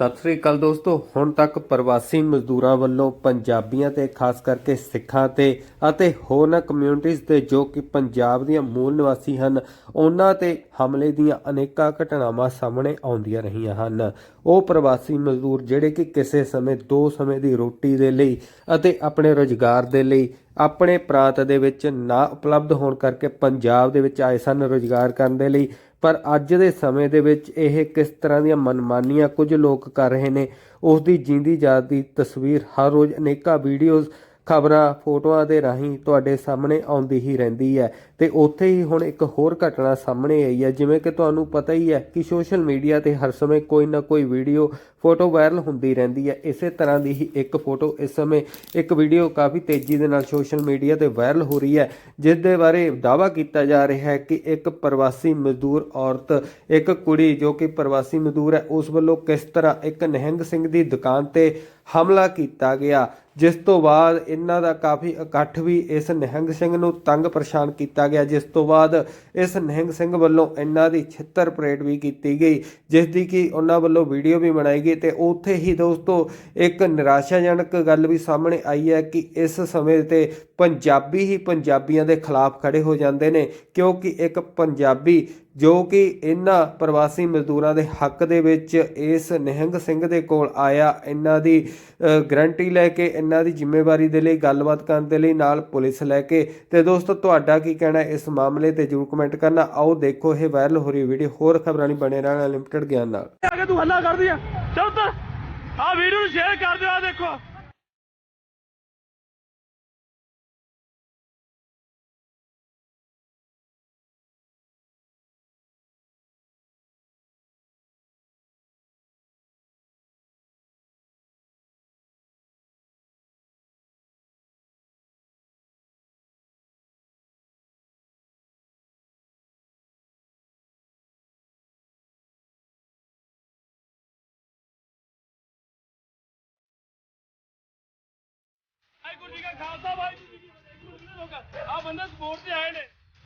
ਸਤਿ ਸ੍ਰੀ ਅਕਾਲ ਦੋਸਤੋ, ਹੁਣ ਤੱਕ ਪ੍ਰਵਾਸੀ ਮਜ਼ਦੂਰਾਂ ਵੱਲੋਂ ਪੰਜਾਬੀਆਂ ਤੇ ਖਾਸ ਕਰਕੇ ਸਿੱਖਾਂ ਤੇ ਅਤੇ ਹੋਰਨਾਂ ਕਮਿਊਨਿਟੀਆਂ ਤੇ ਜੋ ਕਿ ਪੰਜਾਬ ਦੀਆਂ ਮੂਲ ਨਿਵਾਸੀ ਹਨ, ਉਹਨਾਂ ਤੇ ਹਮਲੇ ਦੀਆਂ ਅਨੇਕਾਂ ਘਟਨਾਵਾਂ ਸਾਹਮਣੇ ਆਉਂਦੀਆਂ ਰਹੀਆਂ ਹਨ। ਉਹ ਪ੍ਰਵਾਸੀ ਮਜ਼ਦੂਰ ਜਿਹੜੇ ਕਿ ਕਿਸੇ ਸਮੇਂ, ਦੋ ਸਮੇਂ ਦੀ ਰੋਟੀ ਦੇ ਲਈ ਅਤੇ ਆਪਣੇ ਰੋਜ਼ਗਾਰ ਦੇ ਲਈ ਆਪਣੇ ਪ੍ਰਾਂਤ ਦੇ ਵਿੱਚ ਨਾ ਉਪਲਬਧ ਹੋਣ ਕਰਕੇ ਪੰਜਾਬ ਦੇ ਵਿੱਚ ਆਏ ਸਨ ਰੋਜ਼ਗਾਰ ਕਰਨ ਦੇ ਲਈ। ਪਰ ਅੱਜ ਦੇ ਸਮੇਂ ਦੇ ਵਿੱਚ ਇਹ ਕਿਸ ਤਰ੍ਹਾਂ ਦੀਆਂ ਮਨਮਾਨੀਆਂ ਕੁਝ ਲੋਕ ਕਰ ਰਹੇ ਨੇ, ਉਸ ਦੀ ਜਿੰਦੀ ਜਾਤ ਦੀ ਤਸਵੀਰ ਹਰ ਰੋਜ਼ ਅਨੇਕਾਂ ਵੀਡੀਓਜ਼ ਖਬਰਾਂ, ਫੋਟੋਆਂ ਦੇ ਰਾਹੀਂ ਤੁਹਾਡੇ ਸਾਹਮਣੇ ਆਉਂਦੀ ਹੀ ਰਹਿੰਦੀ ਹੈ। ਤੇ ਉੱਥੇ ਹੀ ਹੁਣ ਇੱਕ ਹੋਰ ਘਟਨਾ ਸਾਹਮਣੇ ਆਈ ਹੈ। ਜਿਵੇਂ ਕਿ ਤੁਹਾਨੂੰ ਪਤਾ ਹੀ ਹੈ ਕਿ ਸੋਸ਼ਲ ਮੀਡੀਆ ਤੇ ਹਰ ਸਮੇਂ ਕੋਈ ਨਾ ਕੋਈ ਵੀਡੀਓ, ਫੋਟੋ ਵਾਇਰਲ ਹੁੰਦੀ ਰਹਿੰਦੀ ਹੈ। ਇਸੇ ਤਰ੍ਹਾਂ ਦੀ ਹੀ ਇੱਕ ਫੋਟੋ ਇਸ ਸਮੇਂ ਇੱਕ ਵੀਡੀਓ ਕਾਫੀ ਤੇਜ਼ੀ ਦੇ ਨਾਲ ਸੋਸ਼ਲ ਮੀਡੀਆ ਤੇ ਵਾਇਰਲ ਹੋ ਰਹੀ ਹੈ। ਜਿਸ ਦੇ ਬਾਰੇ ਦਾਅਵਾ ਕੀਤਾ ਜਾ ਰਿਹਾ ਹੈ ਕਿ ਇੱਕ ਪ੍ਰਵਾਸੀ ਮਜ਼ਦੂਰ ਔਰਤ, ਇੱਕ ਕੁੜੀ ਜੋ ਕਿ ਪ੍ਰਵਾਸੀ ਮਜ਼ਦੂਰ ਹੈ, ਉਸ ਵੱਲੋਂ ਕਿਸ ਤਰ੍ਹਾਂ ਇੱਕ ਨਿਹੰਗ ਸਿੰਘ ਦੀ ਦੁਕਾਨ ਤੇ ਹਮਲਾ ਕੀਤਾ ਗਿਆ, ਜਿਸ ਤੋਂ ਬਾਅਦ ਇਹਨਾਂ ਦਾ ਕਾਫੀ ਇਕੱਠ ਵੀ ਇਸ ਨਿਹੰਗ ਸਿੰਘ ਨੂੰ ਤੰਗ ਪਰੇਸ਼ਾਨ ਕੀਤਾ ਗਿਆ, ਜਿਸ ਤੋਂ ਬਾਅਦ ਇਸ ਨਿਹੰਗ ਸਿੰਘ ਵੱਲੋਂ ਇਹਨਾਂ ਦੀ ਛਿੱਤਰ ਪਰੇਡ ਵੀ ਕੀਤੀ ਗਈ ਜਿਸ ਦੀ ਕਿ ਉਹਨਾਂ ਵੱਲੋਂ ਵੀਡੀਓ ਵੀ ਬਣਾਈ ਗਈ ਤੇ ਉੱਥੇ ਹੀ ਦੋਸਤੋ ਇੱਕ ਨਿਰਾਸ਼ਾਜਨਕ ਗੱਲ ਵੀ ਸਾਹਮਣੇ ਆਈ ਹੈ ਕਿ ਇਸ ਸਮੇਂ ਤੇ ਪੰਜਾਬੀ ਹੀ ਪੰਜਾਬੀਆਂ ਦੇ ਖਿਲਾਫ ਖੜੇ ਹੋ ਜਾਂਦੇ ਨੇ, ਕਿਉਂਕਿ ਇੱਕ ਪੰਜਾਬੀ ਜੋ ਕਿ ਇਹਨਾਂ ਪ੍ਰਵਾਸੀ ਮਜ਼ਦੂਰਾਂ ਦੇ ਹੱਕ ਦੇ ਵਿੱਚ ਇਸ ਨਿਹੰਗ ਸਿੰਘ ਦੇ ਕੋਲ ਆਇਆ, ਇਹਨਾਂ ਦੀ ਗਰੰਟੀ ਲੈ ਕੇ, ਇਹਨਾਂ ਦੀ ਜ਼ਿੰਮੇਵਾਰੀ ਦੇ ਲਈ, ਗੱਲਬਾਤ ਕਰਨ ਦੇ ਲਈ ਨਾਲ ਪੁਲਿਸ ਲੈ ਕੇ। ਤੇ ਦੋਸਤੋ, ਤੁਹਾਡਾ ਕੀ ਕਹਿਣਾ ਇਸ ਮਾਮਲੇ ਤੇ ਜਰੂਰ ਕਮੈਂਟ ਕਰਨਾ। ਆਓ ਦੇਖੋ ਇਹ ਵਾਇਰਲ ਹੋ ਰਹੀ ਵੀਡੀਓ। ਹੋਰ ਖਬਰਾਂ ਲਈ ਬਣੇ ਰਹਿਣਾ ਲਿਮਟਿਡ ਗਿਆਨ ਨਾਲ। ਆ ਕੇ ਤੂੰ ਹੱਲਾ ਕਰਦੀ ਆ। ਚਲ ਤਾਂ ਆ ਵੀਡੀਓ ਨੂੰ ਸ਼ੇਅਰ ਕਰ ਦਿਓ ਆ ਦੇਖੋ। ਵਾਹਿਗੁਰੂ ਜੀ ਕਾ ਖਾਲਸਾ, ਵਾਹਿਗੁਰੂ ਜੀ ਕੀ ਫਤਿਹ। ਆ ਬੰਦੇ ਸਪੋਰਟ ਤੇ ਆਏ ਨੇ।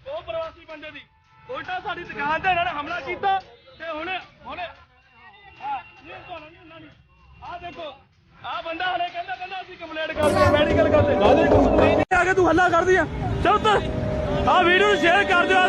ਉਹ ਪ੍ਰਵਾਸੀ ਬੰਦੇ ਦੀ। ਉਲਟਾ ਸਾਡੀ ਦੁਕਾਨ ਤੇ ਇਹਨਾਂ ਨੇ ਹਮਲਾ ਕੀਤਾ ਤੇ ਹੁਣ ਹੁਣ ਆ ਇਹ ਤੁਹਾਨੂੰ ਨਹੀਂ ਹੁੰਦਾ ਨਹੀਂ ਆ ਦੇਖੋ ਆ ਬੰਦਾ ਹਲੇ ਕਹਿੰਦਾ ਕਹਿੰਦਾ ਅਸੀਂ ਕੰਪਲੇਂਟ ਕਰਦੇ ਮੈਡੀਕਲ ਕਰਦੇ ਨਹੀਂ ਆ ਕੇ ਤੂੰ ਹੱਲਾ ਕਰਦੀ ਆ। ਚਲ ਤਾਂ ਆ ਵੀਡੀਓ ਸ਼ੇਅਰ ਕਰ ਦਿਓ ਆ